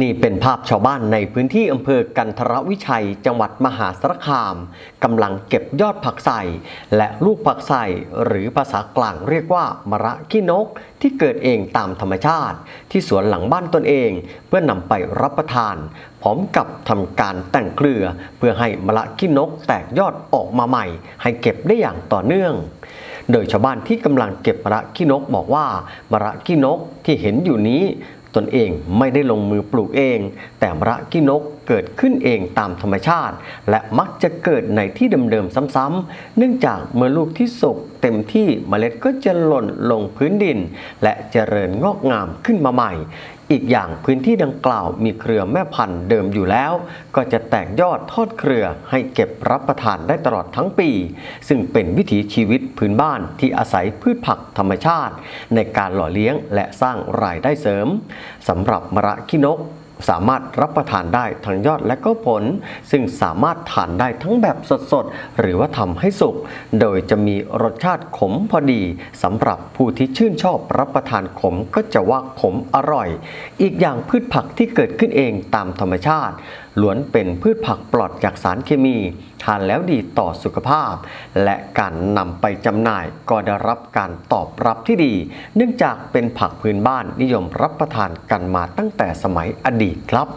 นี่เป็นภาพชาวบ้านในพื้นที่อำเภอกันทรวิชัย จังหวัดมหาสารคามกำลังเก็บยอดผักใส่และลูกผักใส่หรือภาษากลางเรียกว่ามะระขี้นกที่เกิดเองตามธรรมชาติ ที่สวนหลังบ้านตนเอง เพื่อนำไปรับประทาน พร้อมกับทำการแต่งเครือ เพื่อให้มะระขี้นกแตกยอดออกมาใหม่ ให้เก็บได้อย่างต่อเนื่องโดยชาวบ้านที่กำลังเก็บมะระขี้นกบอกว่ามะระขี้นกที่เห็นอยู่นี้ ตนเองไม่ได้ลงมือปลูกเอง แต่มะระกี้นก เกิดขึ้นเองตามธรรมชาติ และมักจะเกิดในที่เดิมๆซ้ำๆ เนื่องจากเมื่อลูกที่สุกเต็มที่เมล็ดก็จะหล่นลงพื้นดิน และเจริญงอกงามขึ้นมาใหม่อีกอย่างพื้นที่ดังกล่าวมีเครือแม่พันธุ์เดิมอยู่แล้ว ก็จะแตกยอดทอดเครือให้เก็บรับประทานได้ตลอดทั้งปี ซึ่งเป็นวิถีชีวิตพื้นบ้านที่อาศัยพืชผักธรรมชาติ ในการหล่อเลี้ยงและสร้างรายได้เสริมสำหรับมระขี้นก สามารถรับประทานได้ทั้งยอดและก็ผล ซึ่งสามารถทานได้ทั้งแบบสดๆ หรือว่าทำให้สุก โดยจะมีรสชาติขมพอดีสำหรับผู้ที่ชื่นชอบรับประทานขมก็จะว่าขมอร่อย อีกอย่างพืชผักที่เกิดขึ้นเองตามธรรมชาติล้วนเป็นพืชผักปลอดจากสารเคมี ทานแล้วดีต่อสุขภาพ และการนำไปจำหน่ายก็ได้รับการตอบรับที่ดี เนื่องจากเป็นผักพื้นบ้านนิยมรับประทานกันมาตั้งแต่สมัยอดีตครับ